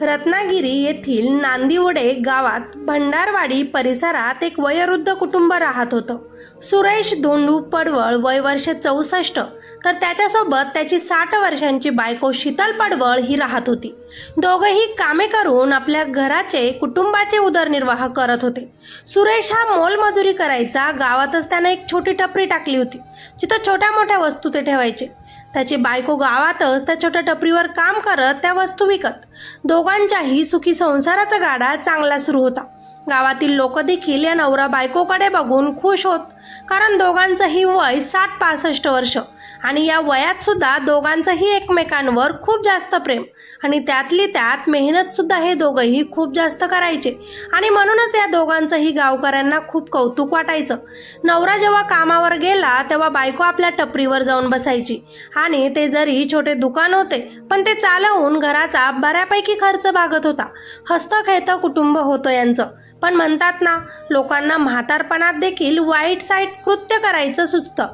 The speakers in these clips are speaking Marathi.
रत्नागिरी येथील नांदिवडे गावात भंडारवाडी परिसरात एक वयोवृद्ध कुटुंब राहत होतं. सुरेश धोंडू पडवळ वय वर्ष चौसष्ट. तर त्याच्यासोबत त्याची साठ वर्षांची बायको शीतल पडवळ ही राहत होती. दोघंही कामे करून आपल्या घराचे कुटुंबाचे उदरनिर्वाह करत होते. सुरेश हा मोलमजुरी करायचा गावातच त्यानं एक छोटी टपरी टाकली होती. जिथं छोट्या मोठ्या वस्तू ते ठेवायचे. त्याची बायको गावातच त्या छोट्या टपरीवर काम करत त्या वस्तू विकत. दोघांच्याही सुखी संसाराचा गाडा चांगला सुरू होता. गावातील लोक देखील या नवरा बायकोकडे बघून खुश होत कारण दोघांचंही वय साठ पासष्ट वर्ष. आणि या वयात सुद्धा दोघांचंही एकमेकांवर खूप जास्त प्रेम. आणि त्यातली त्यात मेहनत सुद्धा हे दोघंही खूप जास्त करायचे. आणि म्हणूनच या दोघांचंही गावकऱ्यांना खूप कौतुक वाटायचं. नवरा जेव्हा कामावर गेला तेव्हा बायको आपल्या टपरीवर जाऊन बसायची. आणि ते जरी छोटे दुकान होते पण ते चालवून घराचा बऱ्यापैकी खर्च भागत होता. हस्त खेळतं कुटुंब होतं यांचं. पण म्हणतात ना लोकांना म्हातारपणात देखील वाईट साईट कृत्य करायचं सुचतं.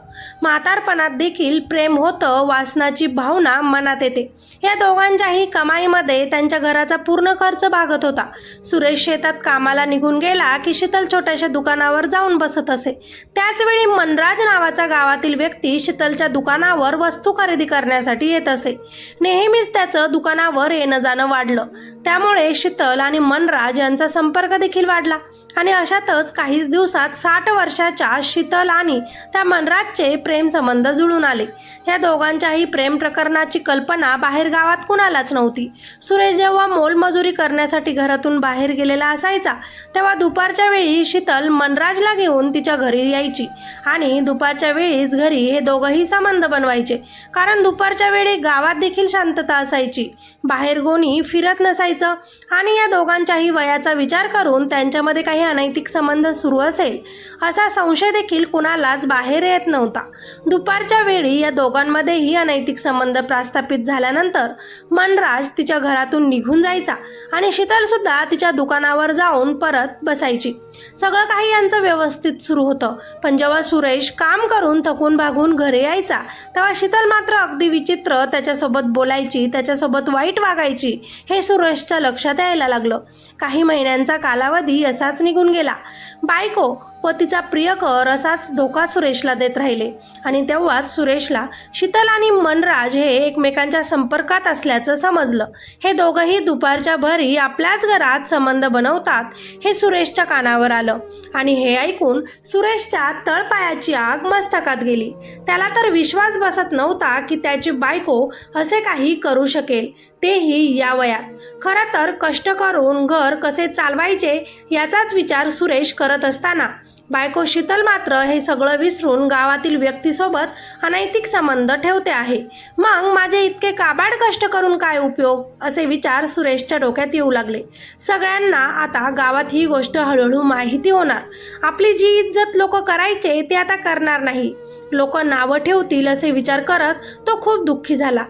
म्हातारपणात देखील प्रेम होतं वासनाची भावना मनात येते. या दोघांच्याही कमाईमध्ये त्यांच्या घराचा पूर्ण खर्च भागत होता. सुरेश शेतात कामाला निघून गेला की शीतल छोट्याशा दुकानावर जाऊन बसत असे. त्याचवेळी मनराज नावाचा गावातील व्यक्ती शीतलच्या दुकानावर वस्तू खरेदी करण्यासाठी येत असे. नेहमीच त्याचं दुकानावर येणं जाणं वाढलं. त्यामुळे शीतल आणि मनराज यांचा संपर्क देखील काढला आणि अशातच काहीच दिवसात साठ वर्षाच्या शीतल आणि त्या मनराजचे प्रेम संबंध जुळून आले. या दोघांच्याही प्रेम प्रकरणाची कल्पना बाहेर गावात कुणालाच नव्हती. सुरेश जेव्हा मोलमजुरी करण्यासाठी घरातून बाहेर गेलेला असायचा तेव्हा दुपारच्या वेळी शीतल मनराजला घेऊन तिच्या घरी यायची आणि दुपारच्या वेळीच घरी हे दोघंही संबंध बनवायचे. कारण दुपारच्या वेळी गावात देखील शांतता असायची. बाहेर कोणी फिरत नसायचं आणि या दोघांच्याही वयाचा विचार करून त्यांच्यामध्ये काही अनैतिक संबंध सुरू असेल असा संशय देखील कुणालाच बाहेर येत नव्हता. दुपारच्या वेळी या दोघांमध्येही अनैतिक संबंध प्रस्थापित झाल्यानंतर मनराज तिच्या घरातून निघून जायचा आणि शीतल सुद्धा तिच्या दुकानावर जाऊन परत बसायची. सगळं काही यांचं व्यवस्थित सुरू होतं पण जेव्हा सुरेश काम करून थकून भागून घरी यायचा तेव्हा शीतल मात्र अगदी विचित्र त्याच्यासोबत बोलायची त्याच्यासोबत वाईट वागायची हे सुरेशच्या लक्षात यायला लागलं. काही महिन्यांचा कालावधी असाच निघून गेला. बायको व तिचा प्रियकर असाच धोका सुरेशला देत राहिले. आणि तेव्हाच सुरेशला शीतल आणि मनराज हे एकमेकांच्या संपर्कात असल्याचं समजलं. हे दोघंही दुपारच्या भरी आपल्याच घरात संबंध बनवतात हे सुरेशच्या कानावर आलं. आणि हे ऐकून सुरेशच्या तळपायाची आग मस्तकात गेली. त्याला तर विश्वास बसत नव्हता की त्याची बायको असे काही करू शकेल. तेही या वयात. खरं तर कष्ट करून घर कसे चालवायचे याचाच विचार सुरेश करत असताना बायको शीतल मात्र हे सगळं विसरून गावातील व्यक्तीसोबत अनैतिक संबंध ठेवते आहे. मग माझे इतके काबाड कष्ट करून काय उपयोग? असे विचार सुरेशच्या डोक्यात येऊ लागले. सगळ्यांना आता गावात ही गोष्ट हळूहळू माहिती होणार. आपली जी इज्जत लोक करायचे ते आता करणार नाही. लोक नावं ठेवतील असे विचार करत तो खूप दुःखी झाला.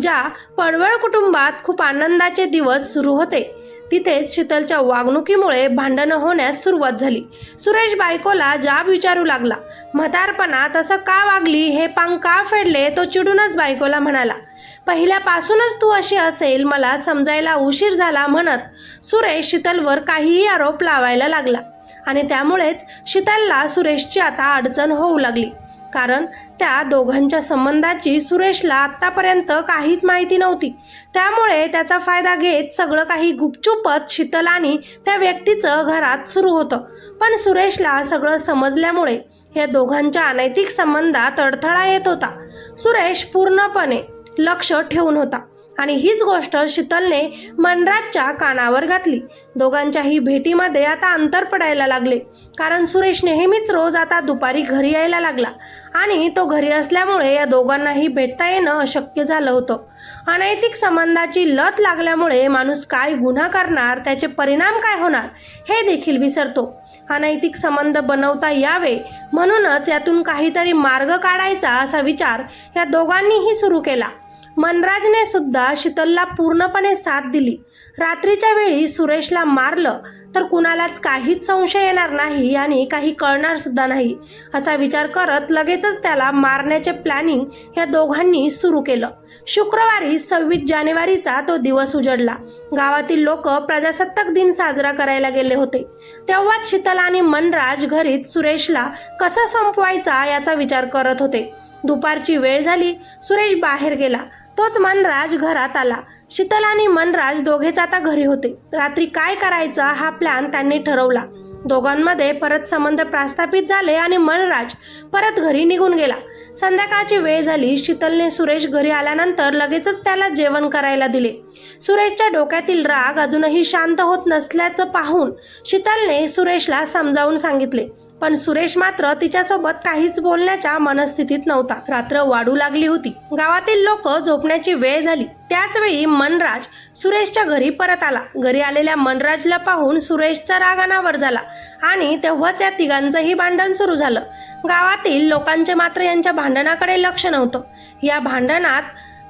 ज्या पडवळ कुटुंबात खूप आनंदाचे दिवस सुरू होते तिथेच शीतलच्या वागणुकीमुळे भांडणं होण्यास सुरुवात झाली. सुरेश बायकोला जाब विचारू लागला. म्हातारपणात तसं का वागली हे पांग का फेडले तो चिडूनच बायकोला म्हणाला. पहिल्यापासूनच तू अशी असेल मला समजायला उशीर झाला म्हणत सुरेश शीतलवर काहीही आरोप लावायला लागला. आणि त्यामुळेच शीतलला सुरेशची आता अडचण होऊ लागली. कारण त्या दोघांच्या संबंधाची सुरेशला आत्तापर्यंत काहीच माहिती नव्हती. त्यामुळे त्याचा फायदा घेत सगळं काही गुपचुपत शीतल आणि त्या व्यक्तीचं घरात सुरू होतं. पण सुरेशला सगळं समजल्यामुळे या दोघांच्या अनैतिक संबंधात अडथळा येत होता. सुरेश पूर्णपणे लक्ष ठेवून होता. आणि हीच गोष्ट शीतलने मनराजच्या कानावर घातली. दोघांच्याही भेटीमध्ये आता अंतर पडायला लागले. कारण सुरेश नेहमीच रोज आता दुपारी घरी यायला लागला आणि तो घरी असल्यामुळे या दोघांनाही भेटता येणं अशक्य झालं होतं. अनैतिक संबंधाची लत लागल्यामुळे माणूस काय गुन्हा करणार त्याचे परिणाम काय होणार हे देखील विसरतो. अनैतिक संबंध बनवता यावे म्हणूनच यातून काहीतरी मार्ग काढायचा असा विचार या दोघांनीही सुरू केला. मनराजने सुद्धा शीतलला पूर्णपणे साथ दिली. रात्रीच्या वेळी सुरेशला मारलं तर कुणालाच काहीच संशय येणार नाही आणि काही कळणार सुद्धा नाही असा विचार करत लगेचच त्याला मारण्याचे प्लॅनिंग या दोघांनी सुरू केलं. शुक्रवारी सव्वीस जानेवारीचा तो दिवस उजडला. गावातील लोक प्रजासत्ताक दिन साजरा करायला गेले होते. तेव्हाच शीतल आणि मनराज घरीच सुरेशला कसा संपवायचा याचा विचार करत होते. दुपारची वेळ झाली सुरेश बाहेर गेला. तोच मनराज घरात आला. शीतल आणि मनराज दोघेच आता घरी होते. रात्री काय करायचा हा प्लॅन त्यांनी ठरवला. दोघांमध्ये परत संबंध प्रस्थापित झाले आणि मनराज परत घरी निघून गेला. संध्याकाळची वेळ झाली. शीतलने सुरेश घरी आल्यानंतर लगेचच त्याला जेवण करायला दिले. सुरेशच्या डोक्यातील राग अजूनही शांत होत नसल्याचं पाहून शीतलने सुरेशला समजावून सांगितले. पण सुरेश मात्र तिच्यासोबत काहीच बोलण्याच्या मनस्थितीत नव्हता. रात्र वाढू लागली होती. गावातील लोक झोपण्याची वेळ झाली. त्याच वेळी मनराज सुरेशच्या घरी परत आला. घरी आलेल्या मनराजला पाहून सुरेशचा राग अनावर झाला आणि तेव्हाच या तिघांचंही भांडण सुरू झालं. गावातील लोकांचे मात्र यांच्या भांडणाकडे लक्ष नव्हतं. या भांडणात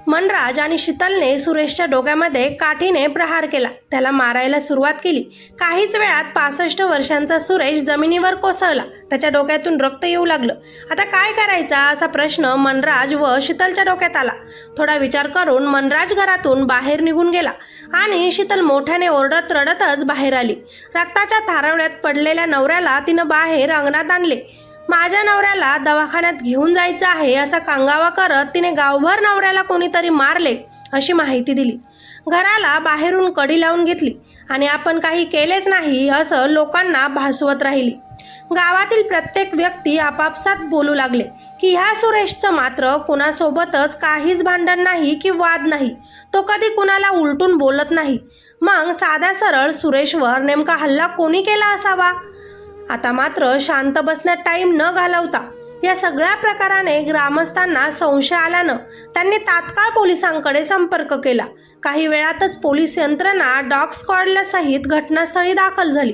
मनराज आणि शीतलने सुरेशच्या डोक्यामध्ये काठीने प्रहार केला. त्याला मारायला सुरुवात केली. काहीच वेळात पासष्ट वर्षांचा सुरेश जमिनीवर कोसळला. त्याच्या डोक्यातून रक्त येऊ लागलं. आता काय करायचा असा प्रश्न मनराज व शीतलच्या डोक्यात आला. थोडा विचार करून मनराज घरातून बाहेर निघून गेला आणि शीतल मोठ्याने ओरडत रडतच बाहेर आली. रक्ताच्या थारवड्यात पडलेल्या नवऱ्याला तिनं बाहेर अंगणात आणले. माझ्या नवऱ्याला दवाखान्यात घेऊन जायचं आहे असा कांगावा करत तिने गावभर नवऱ्याला कोणीतरी मारले अशी माहिती दिली. घराला बाहेरून कडी लावून घेतली आणि आपण काही केलेच नाही असं लोकांना भासवत राहिली. गावातील प्रत्येक व्यक्ती आपापसात बोलू लागले की ह्या सुरेशचं मात्र कुणासोबतच काहीच भांडण नाही की वाद नाही. तो कधी कुणाला उलटून बोलत नाही. मग साधा सरळ सुरेशवर नेमका हल्ला कोणी केला असावा? आता मात्र शांत बसण्यात टाईम न घालवता या सगळ्या प्रकाराने ग्रामस्थांना संशय आल्यानं त्यांनी तात्काळ पोलिसांकडे संपर्क केला. काही वेळातच पोलीस यंत्रणा डॉग स्क्वॉडला सहित घटनास्थळी दाखल झाली.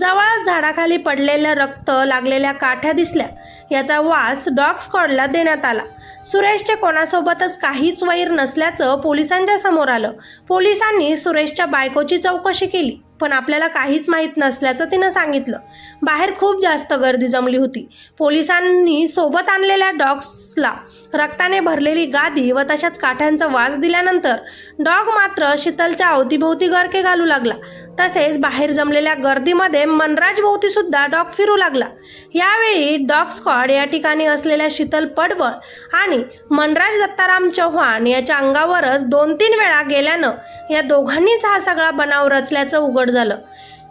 जवळच झाडाखाली पडलेलं रक्त लागलेल्या काठ्या दिसल्या. याचा वास डॉग स्क्वॉडला देण्यात आला. सुरेशचे कोणासोबतच काहीच वैर नसल्याचं पोलिसांच्या समोर आलं. पोलिसांनी सुरेशच्या बायकोची चौकशी केली. पण आपल्याला काहीच माहीत नसल्याचं तिनं सांगितलं. बाहेर खूप जास्त गर्दी जमली होती. पोलिसांनी सोबत आणलेल्या डॉग्सला रक्ताने भरलेली गादी व तशाच काठ्यांचा वास दिल्यानंतर डॉग मात्र शीतलच्या अवतीभोवती गरके घालू लागला. तसेच बाहेर जमलेल्या गर्दीमध्ये मनराजभोवती सुद्धा डॉग फिरू लागला. यावेळी डॉग स्कॉड या ठिकाणी असलेल्या शीतल पडवळ आणि मनराज दत्ताराम चव्हाण याच्या अंगावरच दोन तीन वेळा गेल्यानं या दोघांनीच हा सगळा बनाव रचल्याचं उघड झालं.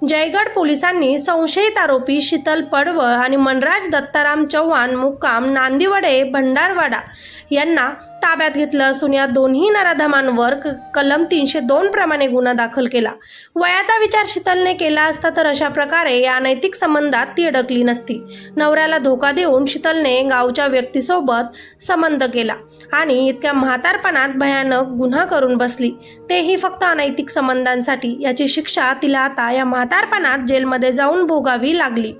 जयगड पोलिसांनी संशयित आरोपी शीतल पडवळ आणि मनराज दत्ताराम चव्हाण मुक्काम नांदिवडे भंडारवाडा यांना ताब्यात घेतलं असून या दोन्ही नराधमांवर क- कलम तीनशे दोन प्रमाणे गुन्हा दाखल केला. वयाचा विचार शीतलने केला असता तर अशा प्रकारे या अनैतिक संबंधात ती अडकली नसती. नवऱ्याला धोका देऊन शीतलने गावच्या व्यक्तीसोबत संबंध केला आणि इतक्या म्हातारपणात भयानक गुन्हा करून बसली. तेही फक्त अनैतिक संबंधांसाठी. याची शिक्षा तिला आता या म्हातारपणात जेलमध्ये जाऊन भोगावी लागली.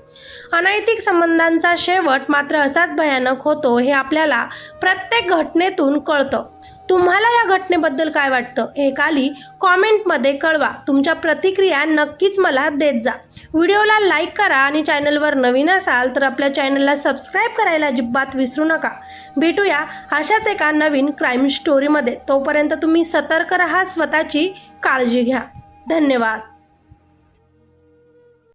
अनैतिक संबंधांचा शेवट मात्र असाच भयानक होतो हे आपल्याला प्रत्येक घटनेतून कळतं. तुम्हाला या घटनेबद्दल काय वाटतं? हे खाली कॉमेंटमध्ये कळवा. तुमच्या प्रतिक्रिया नक्कीच मला देत जा. व्हिडिओला लाईक करा आणि चॅनलवर नवीन असाल तर आपल्या चॅनलला सबस्क्राईब करायला अजिबात विसरू नका. भेटूया अशाच एका नवीन क्राईम स्टोरीमध्ये. तोपर्यंत तुम्ही सतर्क राहा स्वतःची काळजी घ्या. धन्यवाद.